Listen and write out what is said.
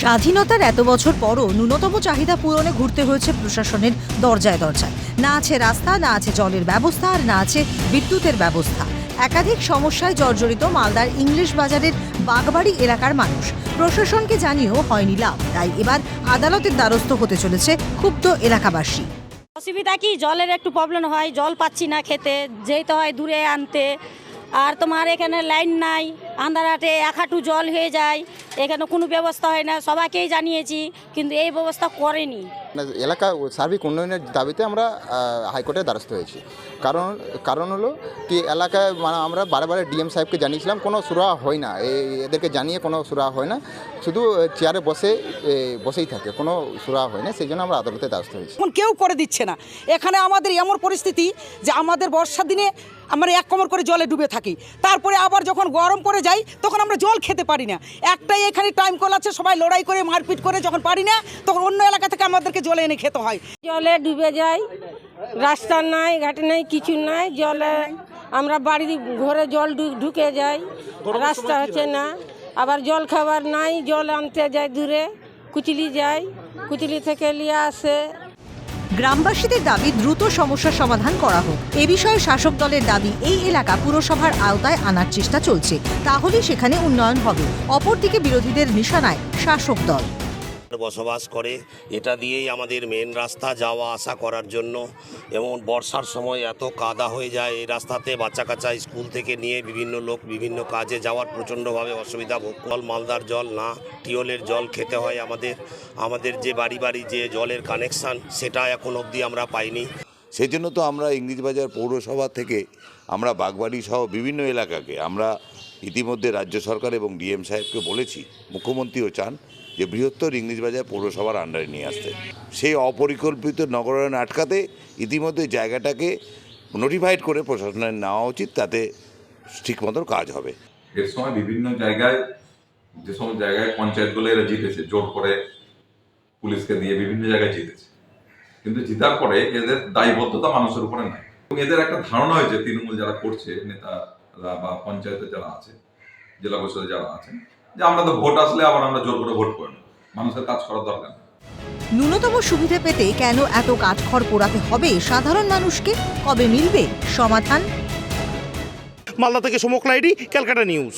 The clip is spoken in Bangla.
স্বাধীনতার এত বছর পরও ন্যূনতম চাহিদা পূরণে ঘুরতে হয়েছে প্রশাসনের দরজায় দরজায়। না আছে রাস্তা, না আছে জলের ব্যবস্থা, আর না আছে বিদ্যুতের ব্যবস্থা। একাধিক সমস্যায় জর্জরিত মালদার ইংলিশ বাজারের বাগবাড়ি এলাকার মানুষ। প্রশাসনকে জানিয়েও হয়নি লাভ। তাই এবার আদালতের দ্বারস্থ হতে চলেছে ক্ষুব্ধ এলাকাবাসী। অসুবিধা কি? জলের একটু প্রবলেম হয়। জল পাচ্ছি না খেতে। যেতে হয় দূরে আনতে। আর তোমার এখানে লাইন নাই। আন্ধারাতে এক হাঁটু জল হয়ে যায় এখানে কোনো ব্যবস্থা হয় না সবাইকেই জানিয়েছি কিন্তু এই ব্যবস্থা করেনি। এলাকা সার্বিক উন্নয়নের দাবিতে আমরা হাইকোর্টের দ্বারস্থ হয়েছি। কারণ কারণ হলো কি এলাকায় মানে আমরা বারে বারে ডিএম সাহেবকে জানিয়েছিলাম কোনো সুরাহা হয় না। এই এদেরকে জানিয়ে কোনো সুরাহা হয় না। শুধু চেয়ারে বসে বসেই থাকে কোনো সুরাহা হয় না সেই জন্য আমরা আদালতে দ্বারস্থ হয়েছি। এখন কেউ করে দিচ্ছে না। এখানে আমাদের এমন পরিস্থিতি যে আমাদের বর্ষার দিনে আমরা এক কোমর করে জলে ডুবে থাকি। তারপরে আবার যখন গরম পড়ে যাই তখন আমরা জল খেতে পারি না। একটাই এখানে টাইম কল আছে সবাই লড়াই করে মারপিট করে যখন পারি না তখন অন্য এলাকা থেকে আমাদেরকে জলে এনে খেতে হয়। জলে ডুবে যাই রাস্তা নাই ঘাট নাই কিছু নাই জলে আমরা বাড়ি ঘরে জল ঢু- ঢুকে যাই রাস্তা হচ্ছে না আবার জল খাবার নাই জল আনতে যাই দূরে কুচলি যাই কুচলি থেকে নিয়ে আসে গ্রামবাসীদের দাবি দ্রুত সমস্যার সমাধান করা হোক। এ বিষয়ে শাসক দলের দাবি, এই এলাকা পুরসভার আওতায় আনার চেষ্টা চলছে। তাহলে সেখানে উন্নয়ন হবে। অপরদিকে বিরোধীদের নিশানায় শাসক দল। বসবাস করে। এটা দিয়েই আমাদের মেন রাস্তা যাওয়া, আসা করার জন্য। এবং বর্ষার সময় এত কাদা হয়ে যায় এই রাস্তাতে। বাচ্চা কাচ্চা স্কুল থেকে নিয়ে বিভিন্ন লোক বিভিন্ন কাজে যাওয়ার প্রচণ্ডভাবে অসুবিধা ভোগ কল মালদার জল না টিওলের জল খেতে হয় আমাদের। আমাদের যে বাড়ি বাড়ি যে জলের কানেকশান সেটা এখন অবধি আমরা পাইনি। সেই জন্য তো আমরা ইংরেজবাজার পৌরসভা থেকে আমরা বাগবাড়ি সহ বিভিন্ন এলাকাকে আমরা ইতিমধ্যে রাজ্য সরকার এবং ডিএম সাহেবকে বলেছি, মুখ্যমন্ত্রীও চান যে বৃহত্তর ইংরেজবাজার পৌরসভার আন্ডারে নিয়ে আসতে। সেই অপরিকল্পিত নগরায়ণ আটকাতে ইতিমধ্যে জায়গাটাকে নোটিফাইড করে প্রশাসনের নেওয়া উচিত, তাতে ঠিক ঠিকমতো কাজ হবে। এর সময় বিভিন্ন জায়গায়, যে সমস্ত জায়গায় পঞ্চায়েতগুলো এরা জিতেছে, জোর করে পুলিশকে দিয়ে বিভিন্ন জায়গায় জিতেছে। কিন্তু জিতার পরে এদের দায়বদ্ধতা মানুষের উপরে নাই। এবং এদের একটা ধারণা হয়েছে, তৃণমূল যারা করছে, নেতারা বা পঞ্চায়েতে যারা আছে, জেলা পরিষদে যারা আছেন যে আমরা তো ভোট আসলে আবার আমরা জোর করে ভোট করে মানুষের কাজ করার দরকার ন্যূনতম সুবিধে পেতে কেন এত কাঠখড় পোড়াতে হবে? সাধারণ মানুষকে কবে মিলবে? সমাধান? মালদা থেকে সমক লাইডি ক্যালকাটা নিউজ।